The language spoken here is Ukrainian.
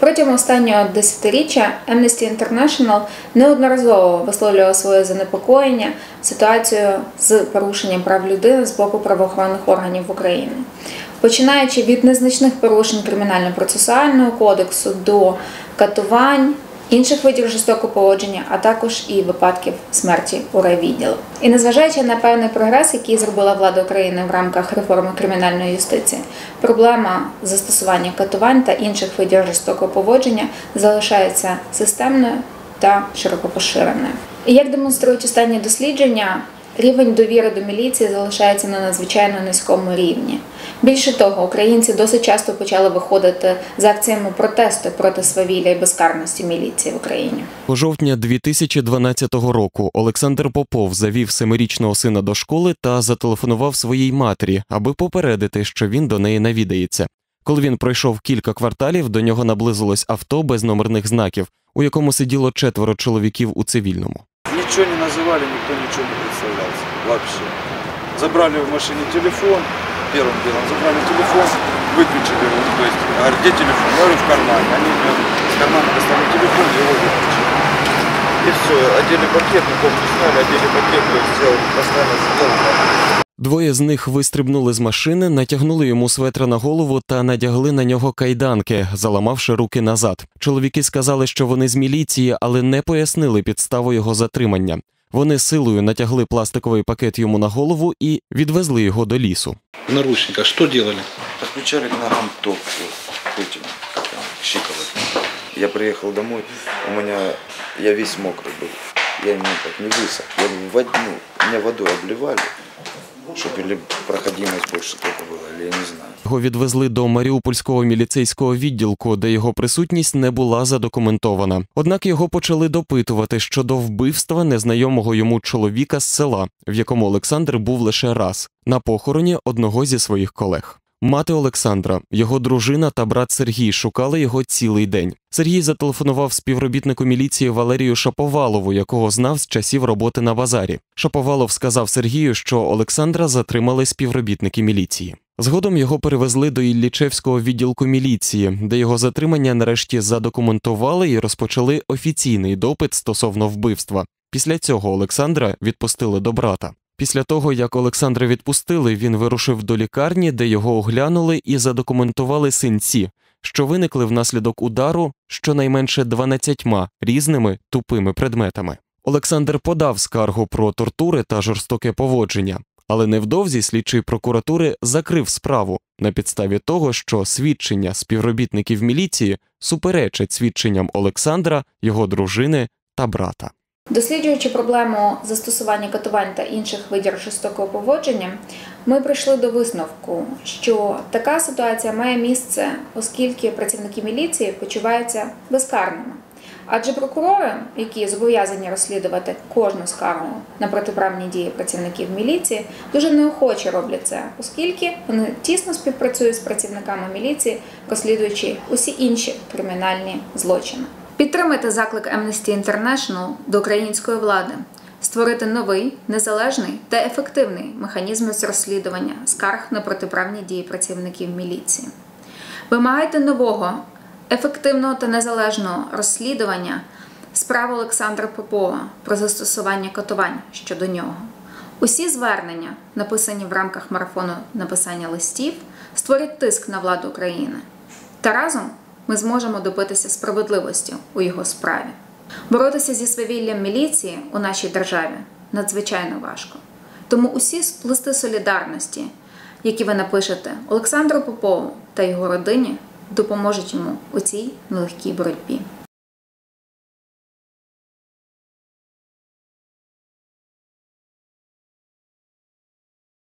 Протягом останнього десятиріччя Amnesty International неодноразово висловлювала своє занепокоєння ситуацією з порушенням прав людини з боку правоохоронних органів в Україні. Починаючи від незначних порушень кримінально-процесуального кодексу до катувань, інших видів жорстокого поводження, а також і випадків смерті у райвідділу. І незважаючи на певний прогрес, який зробила влада України в рамках реформи кримінальної юстиції, проблема застосування катувань та інших видів жорстокого поводження залишається системною та широко поширеною. І як демонструють останні дослідження, рівень довіри до міліції залишається на надзвичайно низькому рівні. Більше того, українці досить часто почали виходити з акціями протесту проти свавілля і безкарності міліції в Україні. У жовтня 2012 року Олександр Попов завів семирічного сина до школи та зателефонував своїй матері, аби попередити, що він до неї навідається. Коли він пройшов кілька кварталів, до нього наблизилось авто без номерних знаків, у якому сиділо четверо чоловіків у цивільному. Ничего не называли, никто ничего не представлялся. Вообще. Забрали в машине телефон, первым делом забрали телефон, выключили его, то есть, а где телефон? Я говорю, в кармане. Они мне из кармана достали телефон, его выключили. И все, одели пакет, не помню, сняли, одели пакет, то есть сделал, поставили, сидел. Двоє з них вистрибнули з машини, натягнули йому светра на голову та надягли на нього кайданки, заламавши руки назад. Чоловіки сказали, що вони з міліції, але не пояснили підставу його затримання. Вони силою натягли пластиковий пакет йому на голову і відвезли його до лісу. В наручниках что делали? Подключали к ногам топ к этим, щиколотным. Я приехал домой, у меня, я весь мокрый был. Я именно так не высох. Я в воде, ну, меня водой обливали, или проходимость більше только была, я не знаю. Його відвезли до Маріупольського міліцейського відділку, де його присутність не була задокументована. Однак його почали допитувати щодо вбивства незнайомого йому чоловіка з села, в якому Олександр був лише раз на похороні одного зі своїх колег. Мати Олександра, його дружина та брат Сергій шукали його цілий день. Сергій зателефонував співробітнику міліції Валерію Шаповалову, якого знав з часів роботи на базарі. Шаповалов сказав Сергію, що Олександра затримали співробітники міліції. Згодом його перевезли до Іллічевського відділку міліції, де його затримання нарешті задокументували і розпочали офіційний допит стосовно вбивства. Після цього Олександра відпустили до брата. Після того, як Олександра відпустили, він вирушив до лікарні, де його оглянули і задокументували синці, що виникли внаслідок удару щонайменше 12 різними тупими предметами. Олександр подав скаргу про тортури та жорстоке поводження, але невдовзі слідчий прокуратури закрив справу на підставі того, що свідчення співробітників міліції суперечать свідченням Олександра, його дружини та брата. Досліджуючи проблему застосування катувань та інших видів жорстокого поводження, ми прийшли до висновку, що така ситуація має місце, оскільки працівники міліції почуваються безкарними. Адже прокурори, які зобов'язані розслідувати кожну скаргу на протиправні дії працівників міліції, дуже неохоче роблять це, оскільки вони тісно співпрацюють з працівниками міліції, розслідуючи усі інші кримінальні злочини. Підтримайте заклик Amnesty International до української влади створити новий, незалежний та ефективний механізм з розслідування скарг на протиправні дії працівників міліції. Вимагайте нового, ефективного та незалежного розслідування справи Олександра Попова про застосування катувань щодо нього. Усі звернення, написані в рамках марафону написання листів, створять тиск на владу України. Та разом ми зможемо добитися справедливості у його справі. Боротися зі свавіллям міліції у нашій державі надзвичайно важко. Тому усі листи солідарності, які ви напишете Олександру Попову та його родині, допоможуть йому у цій нелегкій боротьбі.